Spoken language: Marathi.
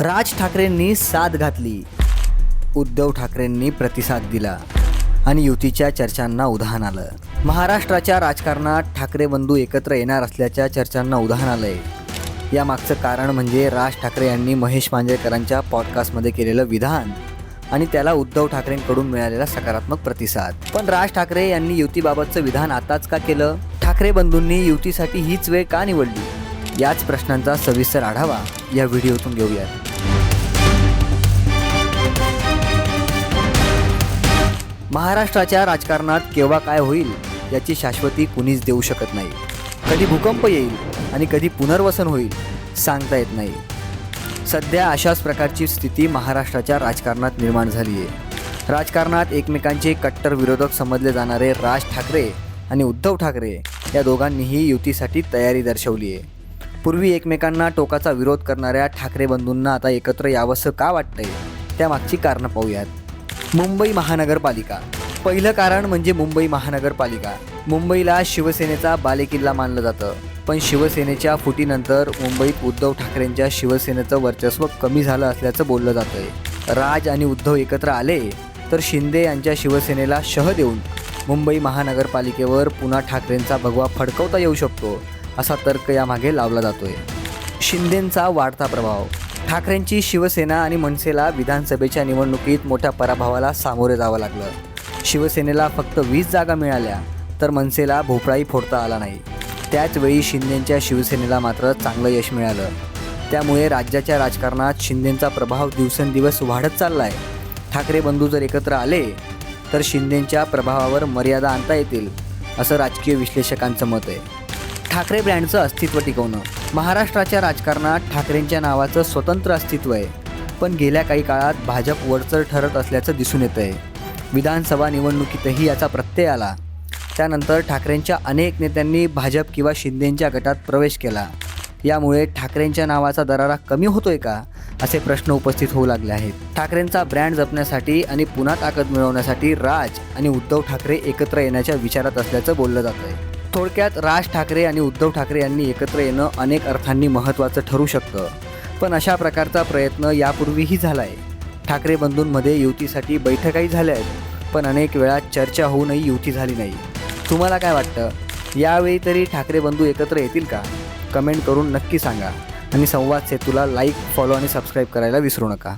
राज ठाकरेंनी साथ घातली. उद्धव ठाकरेंनी प्रतिसाद दिला. आणि युतीच्या चर्चांना उदाहरण आलं. महाराष्ट्राच्या राजकारणात ठाकरे बंधू एकत्र येणार असल्याच्या चर्चांना उधाण आलंय. यामागचं कारण म्हणजे राज ठाकरे यांनी महेश मांजरेकरांच्या पॉडकास्टमध्ये केलेलं विधान आणि त्याला उद्धव ठाकरेंकडून मिळालेला सकारात्मक प्रतिसाद. पण राज ठाकरे यांनी युतीबाबतचं विधान आताच का केलं? ठाकरे बंधूंनी युतीसाठी हीच वेळ का निवडली? याच प्रश्नांचा सविस्तर आढावा या व्हिडिओतून घेऊयात. महाराष्ट्राच्या राजकारणात केव्हा काय होईल याची शाश्वती कुणीच देऊ शकत नाही. कधी भूकंप येईल आणि कधी पुनर्वसन होईल सांगता येत नाही. सध्या अशाच प्रकारची स्थिती महाराष्ट्राच्या राजकारणात निर्माण झाली आहे. राजकारणात एकमेकांचे कट्टर विरोधक समजले जाणारे राज ठाकरे आणि उद्धव ठाकरे या दोघांनीही युतीसाठी तयारी दर्शवली आहे. पूर्वी एकमेकांना टोकाचा विरोध करणाऱ्या ठाकरे बंधूंना आता एकत्र यावंसं का वाटतंय? त्यामागची कारणं पाहूयात. मुंबई महानगरपालिका. पहिलं कारण म्हणजे मुंबई महानगरपालिका. मुंबईला शिवसेनेचा बालेकिल्ला मानलं जातं. पण शिवसेनेच्या फुटीनंतर मुंबईत उद्धव ठाकरेंच्या शिवसेनेचं वर्चस्व कमी झालं असल्याचं बोललं जातंय. राज आणि उद्धव एकत्र आले तर शिंदे यांच्या शिवसेनेला शह देऊन मुंबई महानगरपालिकेवर पुन्हा ठाकरेंचा भगवा फडकवता येऊ शकतो असा तर्क यामागे लावला जातोय. शिंदेंचा वाढता प्रभाव. ठाकरेंची शिवसेना आणि मनसेला विधानसभेच्या निवडणुकीत मोठ्या पराभवाला सामोरे जावं लागलं. शिवसेनेला फक्त वीस जागा मिळाल्या तर मनसेला भोपळाही फोडता आला नाही. त्याचवेळी शिंदेंच्या शिवसेनेला मात्र चांगलं यश मिळालं. त्यामुळे राज्याच्या राजकारणात शिंदेंचा प्रभाव दिवसेंदिवस वाढत चालला आहे ठाकरे बंधू जर एकत्र आले तर शिंदेंच्या प्रभावावर मर्यादा आणता येतील असं राजकीय विश्लेषकांचं मत आहे. ठाकरे ब्रँडचं अस्तित्व टिकवणं. महाराष्ट्राच्या राजकारणात ठाकरेंच्या नावाचं स्वतंत्र अस्तित्व आहे. पण गेल्या काही काळात भाजप वरचर ठरत असल्याचं दिसून येतं आहे विधानसभा निवडणुकीतही याचा प्रत्यय आला. त्यानंतर ठाकरेंच्या अनेक नेत्यांनी भाजप किंवा शिंदेंच्या गटात प्रवेश केला. यामुळे ठाकरेंच्या नावाचा दरारा कमी होतोय का असे प्रश्न उपस्थित होऊ लागले आहेत. ठाकरेंचा ब्रँड जपण्यासाठी आणि पुन्हा ताकद मिळवण्यासाठी राज आणि उद्धव ठाकरे एकत्र येण्याच्या विचारात असल्याचं बोललं जात आहे थोडक्यात राज ठाकरे आणि उद्धव ठाकरे यांनी एकत्र येणं अनेक अर्थांनी महत्त्वाचं ठरू शकतं. पण अशा प्रकारचा प्रयत्न यापूर्वीही झाला आहे ठाकरे बंधूंमध्ये युतीसाठी बैठकाही झाल्या आहेत पण अनेक वेळा चर्चा होऊनही युती झाली नाही. तुम्हाला काय वाटतं? यावेळी तरी ठाकरे बंधू एकत्र येतील का? कमेंट करून नक्की सांगा. आणि संवाद सेतूला लाईक फॉलो आणि सबस्क्राईब करायला विसरू नका.